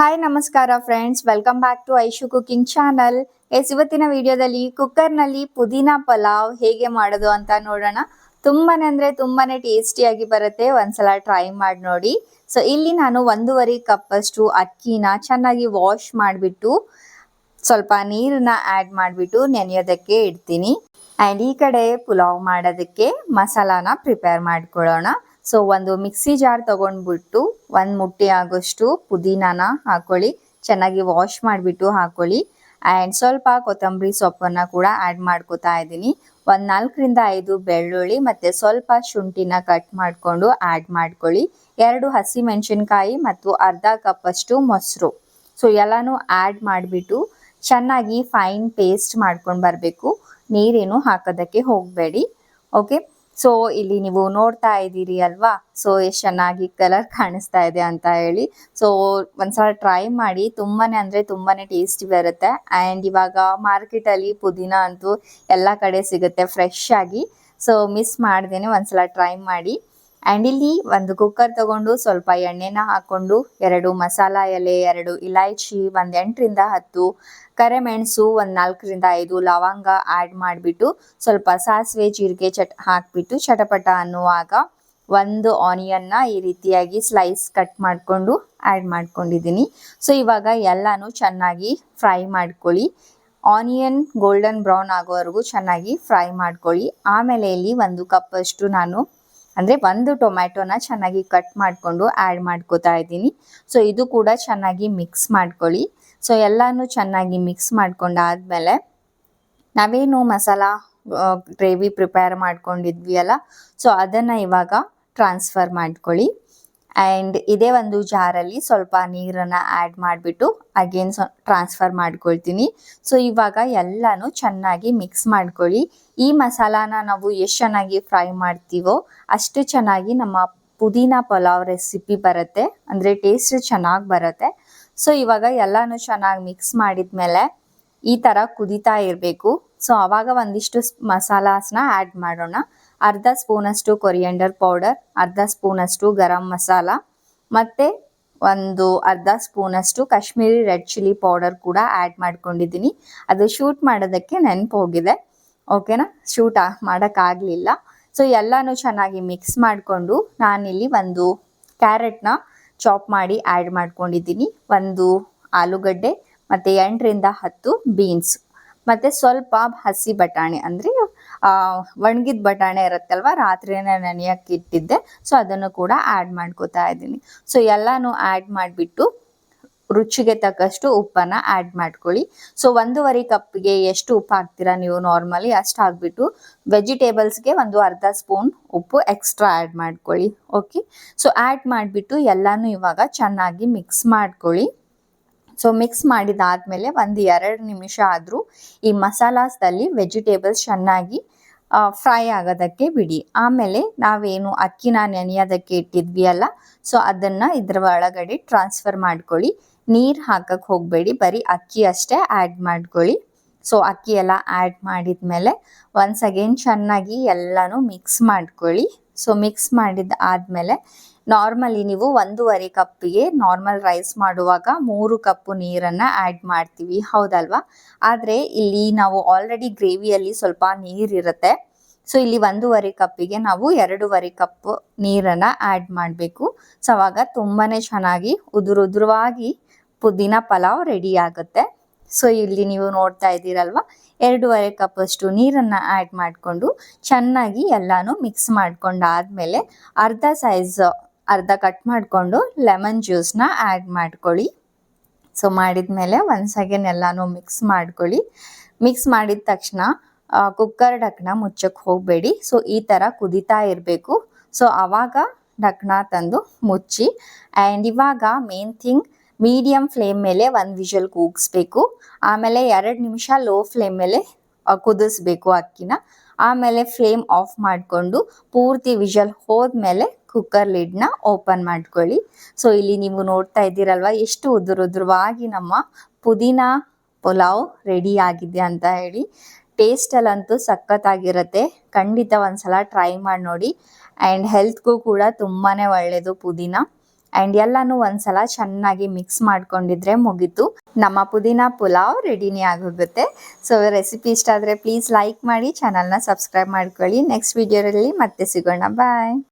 Hi ನಮಸ್ಕಾರ friends welcome back to Aishu cooking channel S ಇವತ್ತಿನ ವಿಡಿಯೋದಲ್ಲಿ ಕುಕ್ಕರ್ನಲ್ಲಿ ಪುದೀನ ಪಲಾವ್ ಹೇಗೆ ಮಾಡೋದು ಅಂತ ನೋಡೋಣ. ತುಂಬಾನೇ ಅಂದರೆ ತುಂಬಾನೇ ಟೇಸ್ಟಿಯಾಗಿ ಬರುತ್ತೆ. ಒಂದ್ಸಲ ಟ್ರೈ ಮಾಡಿ ನೋಡಿ. ಸೊ ಇಲ್ಲಿ ನಾನು ಒಂದೂವರೆ ಕಪ್ಪಷ್ಟು ಅಕ್ಕಿನ ಚೆನ್ನಾಗಿ ವಾಶ್ ಮಾಡಿಬಿಟ್ಟು ಸ್ವಲ್ಪ ನೀರನ್ನ ಆ್ಯಡ್ ಮಾಡಿಬಿಟ್ಟು ನೆನೆಯೋದಕ್ಕೆ ಇಡ್ತೀನಿ. ಆ್ಯಂಡ್ ಈ ಕಡೆ ಪುಲಾವ್ ಮಾಡೋದಕ್ಕೆ ಮಸಾಲಾನ ಪ್ರಿಪೇರ್ ಮಾಡ್ಕೊಳ್ಳೋಣ. ಸೊ ಒಂದು ಮಿಕ್ಸಿ ಜಾರ್ ತಗೊಂಡ್ಬಿಟ್ಟು ಒಂದು ಮುಟ್ಟಿ ಆಗೋಷ್ಟು ಪುದೀನಾನ ಹಾಕೊಳ್ಳಿ. ಚೆನ್ನಾಗಿ ವಾಶ್ ಮಾಡಿಬಿಟ್ಟು ಹಾಕೊಳ್ಳಿ. ಆ್ಯಂಡ್ ಸ್ವಲ್ಪ ಕೊತ್ತಂಬರಿ ಸೊಪ್ಪನ್ನು ಕೂಡ ಆ್ಯಡ್ ಮಾಡ್ಕೋತಾ ಇದ್ದೀನಿ. ಒಂದು ನಾಲ್ಕರಿಂದ ಐದು ಬೆಳ್ಳುಳ್ಳಿ ಮತ್ತು ಸ್ವಲ್ಪ ಶುಂಠಿನ ಕಟ್ ಮಾಡಿಕೊಂಡು ಆ್ಯಡ್ ಮಾಡ್ಕೊಳ್ಳಿ. ಎರಡು ಹಸಿ ಮೆಣಸಿನ್ಕಾಯಿ ಮತ್ತು ಅರ್ಧ ಕಪ್ಪಷ್ಟು ಮೊಸರು. ಸೊ ಎಲ್ಲನೂ ಆ್ಯಡ್ ಮಾಡಿಬಿಟ್ಟು ಚೆನ್ನಾಗಿ ಫೈನ್ ಪೇಸ್ಟ್ ಮಾಡ್ಕೊಂಡು ಬರಬೇಕು. ನೀರೇನು ಹಾಕೋದಕ್ಕೆ ಹೋಗಬೇಡಿ. ಓಕೆ ಸೊ ಇಲ್ಲಿ ನೀವು ನೋಡ್ತಾ ಇದ್ದೀರಿ ಅಲ್ವಾ? ಸೊ ಎಷ್ಟು ಚೆನ್ನಾಗಿ ಕಲರ್ ಕಾಣಿಸ್ತಾ ಇದೆ ಅಂತ ಹೇಳಿ. ಸೊ ಒಂದ್ಸಲ ಟ್ರೈ ಮಾಡಿ. ತುಂಬಾನೇ ಅಂದ್ರೆ ತುಂಬಾನೇ ಟೇಸ್ಟಿ ಬರುತ್ತೆ. ಆ್ಯಂಡ್ ಇವಾಗ ಮಾರ್ಕೆಟಲ್ಲಿ ಪುದೀನ ಅಂತೂ ಎಲ್ಲ ಕಡೆ ಸಿಗುತ್ತೆ ಫ್ರೆಶ್ ಆಗಿ. ಸೊ ಮಿಸ್ ಮಾಡ್ದೇನೆ ಒಂದ್ಸಲ ಟ್ರೈ ಮಾಡಿ. ಆ್ಯಂಡ್ ಇಲ್ಲಿ ಒಂದು ಕುಕ್ಕರ್ ತಗೊಂಡು ಸ್ವಲ್ಪ ಎಣ್ಣೆನ ಹಾಕ್ಕೊಂಡು ಎರಡು ಮಸಾಲ ಎಲೆ, ಎರಡು ಇಲಾಯ್ಚಿ ಒಂದು ಎಂಟರಿಂದ ಹತ್ತು ಕರೆಮೆಣಸು ಒಂದು ನಾಲ್ಕರಿಂದ ಐದು ಲವಂಗ ಆ್ಯಡ್ ಮಾಡಿಬಿಟ್ಟು ಸ್ವಲ್ಪ ಸಾಸಿವೆ, ಜೀರಿಗೆ ಚಟ್, ಹಾಕಿಬಿಟ್ಟು ಚಟಪಟ ಅನ್ನುವಾಗ ಒಂದು ಆನಿಯನ್ನ ಈ ರೀತಿಯಾಗಿ ಸ್ಲೈಸ್ ಕಟ್ ಮಾಡಿಕೊಂಡು ಆ್ಯಡ್ ಮಾಡ್ಕೊಂಡಿದ್ದೀನಿ. ಸೊ ಇವಾಗ ಎಲ್ಲನೂ ಚೆನ್ನಾಗಿ ಫ್ರೈ ಮಾಡ್ಕೊಳ್ಳಿ. ಆನಿಯನ್ ಗೋಲ್ಡನ್ ಬ್ರೌನ್ ಆಗೋವರೆಗೂ ಚೆನ್ನಾಗಿ ಫ್ರೈ ಮಾಡ್ಕೊಳ್ಳಿ. ಆಮೇಲೆ ಇಲ್ಲಿ ಒಂದು ಕಪ್ಪಷ್ಟು ನಾನು ಅಂದರೆ ಒಂದು ಟೊಮ್ಯಾಟೊನ ಚೆನ್ನಾಗಿ ಕಟ್ ಮಾಡಿಕೊಂಡು ಆ್ಯಡ್ ಮಾಡ್ಕೋತಾ ಇದ್ದೀನಿ. ಸೊ ಇದು ಕೂಡ ಚೆನ್ನಾಗಿ ಮಿಕ್ಸ್ ಮಾಡ್ಕೊಳ್ಳಿ. ಸೊ ಎಲ್ಲನೂ ಚೆನ್ನಾಗಿ ಮಿಕ್ಸ್ ಮಾಡ್ಕೊಂಡಾದ್ಮೇಲೆ ನಾವೇನು ಮಸಾಲ ಗ್ರೇವಿ ಪ್ರಿಪೇರ್ ಮಾಡ್ಕೊಂಡಿದ್ವಿ ಅಲ್ಲ? ಸೊ ಅದನ್ನು ಇವಾಗ ಟ್ರಾನ್ಸ್ಫರ್ ಮಾಡ್ಕೊಳ್ಳಿ. ಆ್ಯಂಡ್ ಇದೇ ಒಂದು ಜಾರಲ್ಲಿ ಸ್ವಲ್ಪ ನೀರನ್ನು ಆ್ಯಡ್ ಮಾಡಿಬಿಟ್ಟು ಅಗೇನ್ ಸೊ ಟ್ರಾನ್ಸ್ಫರ್ ಮಾಡ್ಕೊಳ್ತೀನಿ. ಸೊ ಇವಾಗ ಎಲ್ಲನೂ ಚೆನ್ನಾಗಿ ಮಿಕ್ಸ್ ಮಾಡ್ಕೊಳ್ಳಿ. ಈ ಮಸಾಲಾನ ನಾವು ಎಷ್ಟು ಚೆನ್ನಾಗಿ ಫ್ರೈ ಮಾಡ್ತೀವೋ ಅಷ್ಟು ಚೆನ್ನಾಗಿ ನಮ್ಮ ಪುದೀನ ಪಲಾವ್ ರೆಸಿಪಿ ಬರುತ್ತೆ. ಅಂದರೆ ಟೇಸ್ಟ್ ಚೆನ್ನಾಗಿ ಬರುತ್ತೆ. ಸೊ ಇವಾಗ ಎಲ್ಲನೂ ಚೆನ್ನಾಗಿ ಮಿಕ್ಸ್ ಮಾಡಿದ್ಮೇಲೆ ಈ ಥರ ಕುದಿತಾ ಇರಬೇಕು. ಸೊ ಆವಾಗ ಒಂದಿಷ್ಟು ಮಸಾಲಾಸ್ನ ಆ್ಯಡ್ ಮಾಡೋಣ. ಅರ್ಧ ಸ್ಪೂನಷ್ಟು ಕೊರಿಯಂಡರ್ ಪೌಡರ್ ಅರ್ಧ ಸ್ಪೂನಷ್ಟು ಗರಂ ಮಸಾಲ ಮತ್ತು ಒಂದು ಅರ್ಧ ಸ್ಪೂನಷ್ಟು ಕಾಶ್ಮೀರಿ ರೆಡ್ ಚಿಲ್ಲಿ ಪೌಡರ್ ಕೂಡ ಆ್ಯಡ್ ಮಾಡ್ಕೊಂಡಿದ್ದೀನಿ. ಅದು ಶೂಟ್ ಮಾಡೋದಕ್ಕೆ ನೆನಪು ಹೋಗಿದೆ ಓಕೆನಾ ಶೂಟ್ ಮಾಡೋಕ್ಕಾಗಲಿಲ್ಲ. ಸೊ ಎಲ್ಲನೂ ಚೆನ್ನಾಗಿ ಮಿಕ್ಸ್ ಮಾಡಿಕೊಂಡು ನಾನಿಲ್ಲಿ ಒಂದು ಕ್ಯಾರೆಟ್ನ ಚಾಪ್ ಮಾಡಿ ಆ್ಯಡ್ ಮಾಡ್ಕೊಂಡಿದ್ದೀನಿ. ಒಂದು ಆಲೂಗಡ್ಡೆ ಮತ್ತು ಎಂಟರಿಂದ ಹತ್ತು ಬೀನ್ಸ್ ಮತ್ತು ಸ್ವಲ್ಪ ಹಸಿ ಬಟಾಣಿ ಅಂದರೆ ಒಣಗಿದ ಬಟಾಣಿ ಇರುತ್ತಲ್ವ, ರಾತ್ರಿನೇ ನೆನೆಯಕ್ಕೆ ಇಟ್ಟಿದ್ದೆ. ಸೊ ಅದನ್ನು ಕೂಡ ಆ್ಯಡ್ ಮಾಡ್ಕೋತಾ ಇದ್ದೀನಿ. ಸೊ ಎಲ್ಲನೂ ಆ್ಯಡ್ ಮಾಡಿಬಿಟ್ಟು ರುಚಿಗೆ ತಕ್ಕಷ್ಟು ಉಪ್ಪನ್ನು ಆ್ಯಡ್ ಮಾಡ್ಕೊಳ್ಳಿ. ಸೊ ಒಂದೂವರೆ ಕಪ್ಗೆ ಎಷ್ಟು ಉಪ್ಪು ಹಾಕ್ತೀರಾ ನೀವು ನಾರ್ಮಲಿ ಅಷ್ಟು ಹಾಕ್ಬಿಟ್ಟು ವೆಜಿಟೇಬಲ್ಸ್ಗೆ ಒಂದು ಅರ್ಧ ಸ್ಪೂನ್ ಉಪ್ಪು ಎಕ್ಸ್ಟ್ರಾ ಆ್ಯಡ್ ಮಾಡ್ಕೊಳ್ಳಿ. ಓಕೆ ಸೊ ಆ್ಯಡ್ ಮಾಡಿಬಿಟ್ಟು ಎಲ್ಲನೂ ಇವಾಗ ಚೆನ್ನಾಗಿ ಮಿಕ್ಸ್ ಮಾಡ್ಕೊಳ್ಳಿ. ಸೊ ಮಿಕ್ಸ್ ಮಾಡಿದಾದಮೇಲೆ ಒಂದು ಎರಡು ನಿಮಿಷ ಆದರೂ ಈ ಮಸಾಲಾಸ್ದಲ್ಲಿ ವೆಜಿಟೇಬಲ್ಸ್ ಚೆನ್ನಾಗಿ ಫ್ರೈ ಆಗೋದಕ್ಕೆ ಬಿಡಿ. ಆಮೇಲೆ ನಾವೇನು ಅಕ್ಕಿನ ನೆನೆಯೋದಕ್ಕೆ ಇಟ್ಟಿದ್ವಿ ಅಲ್ಲ ಸೊ ಅದನ್ನು ಇದ್ರ ಒಳಗಡೆ ಟ್ರಾನ್ಸ್ಫರ್ ಮಾಡ್ಕೊಳ್ಳಿ. ನೀರು ಹಾಕಕ್ಕೆ ಹೋಗಬೇಡಿ, ಬರೀ ಅಕ್ಕಿ ಅಷ್ಟೇ ಆ್ಯಡ್ ಮಾಡ್ಕೊಳ್ಳಿ. ಸೊ ಅಕ್ಕಿ ಎಲ್ಲ ಆ್ಯಡ್ ಮಾಡಿದ ಮೇಲೆ ಒನ್ಸ್ ಅಗೇನ್ ಚೆನ್ನಾಗಿ ಎಲ್ಲನೂ ಮಿಕ್ಸ್ ಮಾಡ್ಕೊಳ್ಳಿ. ಸೊ ಮಿಕ್ಸ್ ಮಾಡಿದ ಆದಮೇಲೆ ನಾರ್ಮಲಿ ನೀವು ಒಂದೂವರೆ ಕಪ್ಪಿಗೆ ನಾರ್ಮಲ್ ರೈಸ್ ಮಾಡುವಾಗ ಮೂರು ಕಪ್ಪು ನೀರನ್ನು ಆ್ಯಡ್ ಮಾಡ್ತೀವಿ. ಹೌದಲ್ವಾ? ಆದರೆ ಇಲ್ಲಿ ನಾವು ಆಲ್ರೆಡಿ ಗ್ರೇವಿಯಲ್ಲಿ ಸ್ವಲ್ಪ ನೀರಿರುತ್ತೆ ಸೊ ಇಲ್ಲಿ ಒಂದೂವರೆ ಕಪ್ಪಿಗೆ ನಾವು ಎರಡೂವರೆ ಕಪ್ ನೀರನ್ನು ಆ್ಯಡ್ ಮಾಡಬೇಕು. ಸೊ ಅವಾಗ ತುಂಬಾ ಚೆನ್ನಾಗಿ ಉದುರು ಉದುರುವಾಗಿ ಪುದೀನ ಪಲಾವ್ ರೆಡಿ ಆಗುತ್ತೆ. ಸೊ ಇಲ್ಲಿ ನೀವು ನೋಡ್ತಾ ಇದ್ದೀರಲ್ವ? ಎರಡೂವರೆ ಕಪ್ಪಷ್ಟು ನೀರನ್ನು ಆ್ಯಡ್ ಮಾಡಿಕೊಂಡು ಚೆನ್ನಾಗಿ ಎಲ್ಲನೂ ಮಿಕ್ಸ್ ಮಾಡ್ಕೊಂಡಾದ್ಮೇಲೆ ಅರ್ಧ ಸೈಜ್ ಅರ್ಧ ಕಟ್ ಮಾಡಿಕೊಂಡು ಲೆಮನ್ ಜ್ಯೂಸ್ನ ಆ್ಯಡ್ ಮಾಡ್ಕೊಳ್ಳಿ. ಸೊ ಮಾಡಿದ ಮೇಲೆ ಒಂದು ಸೆಕೆಂಡ್ ಎಲ್ಲನೂ ಮಿಕ್ಸ್ ಮಾಡ್ಕೊಳ್ಳಿ. ಮಿಕ್ಸ್ ಮಾಡಿದ ತಕ್ಷಣ ಕುಕ್ಕರ್ ಡಕ್ನ ಮುಚ್ಚಕ್ಕೆ ಹೋಗಬೇಡಿ. ಸೊ ಈ ಥರ ಕುದಿತಾ ಇರಬೇಕು. ಸೊ ಆವಾಗ ಡಕ್ನ ತಂದು ಮುಚ್ಚಿ ಆ್ಯಂಡ್ ಇವಾಗ ಮೇನ್ ಥಿಂಗ್ ಮೀಡಿಯಮ್ ಫ್ಲೇಮ್ ಮೇಲೆ ಒಂದು ವಿಷಲ್ ಕೂಗಿಸ್ಬೇಕು. ಆಮೇಲೆ ಎರಡು ನಿಮಿಷ ಲೋ ಫ್ಲೇಮ್ ಮೇಲೆ ಕುದಿಸ್ಬೇಕು ಅಕ್ಕಿನ. ಆಮೇಲೆ ಫ್ಲೇಮ್ ಆಫ್ ಮಾಡಿಕೊಂಡು ಪೂರ್ತಿ ವಿಷಲ್ ಹೋದ್ಮೇಲೆ ಕುಕ್ಕರ್ ಲಿಡ್ನ ಓಪನ್ ಮಾಡ್ಕೊಳ್ಳಿ. ಸೊ, ಇಲ್ಲಿ ನೀವು ನೋಡ್ತಾ ಇದ್ದೀರಲ್ವ, ಎಷ್ಟು ಉದುರು ಉದುರವಾಗಿ ನಮ್ಮ ಪುದೀನ ಪುಲಾವ್ ರೆಡಿ ಆಗಿದೆ ಅಂತ ಹೇಳಿ. ಟೇಸ್ಟಲ್ಲಂತೂ ಸಖತ್ತಾಗಿರುತ್ತೆ. ಖಂಡಿತ ಒಂದ್ಸಲ ಟ್ರೈ ಮಾಡಿ ನೋಡಿ. ಆ್ಯಂಡ್ ಹೆಲ್ತ್ಗೂ ಕೂಡ ತುಂಬಾ ಒಳ್ಳೆಯದು ಪುದೀನ. ಆ್ಯಂಡ್ ಎಲ್ಲಾನು ಒಂದ್ಸಲ ಚೆನ್ನಾಗಿ ಮಿಕ್ಸ್ ಮಾಡ್ಕೊಂಡಿದ್ರೆ ಮುಗೀತು. ನಮ್ಮ ಪುದೀನ ಪುಲಾವ್ ರೆಡಿನೇ ಆಗೋಗುತ್ತೆ. ಸೊ ರೆಸಿಪಿ ಇಷ್ಟ ಆದರೆ ಪ್ಲೀಸ್ ಲೈಕ್ ಮಾಡಿ ಚಾನಲ್ನ ಸಬ್ಸ್ಕ್ರೈಬ್ ಮಾಡ್ಕೊಳ್ಳಿ. ನೆಕ್ಸ್ಟ್ ವಿಡಿಯೋದಲ್ಲಿ ಮತ್ತೆ ಸಿಗೋಣ. ಬಾಯ್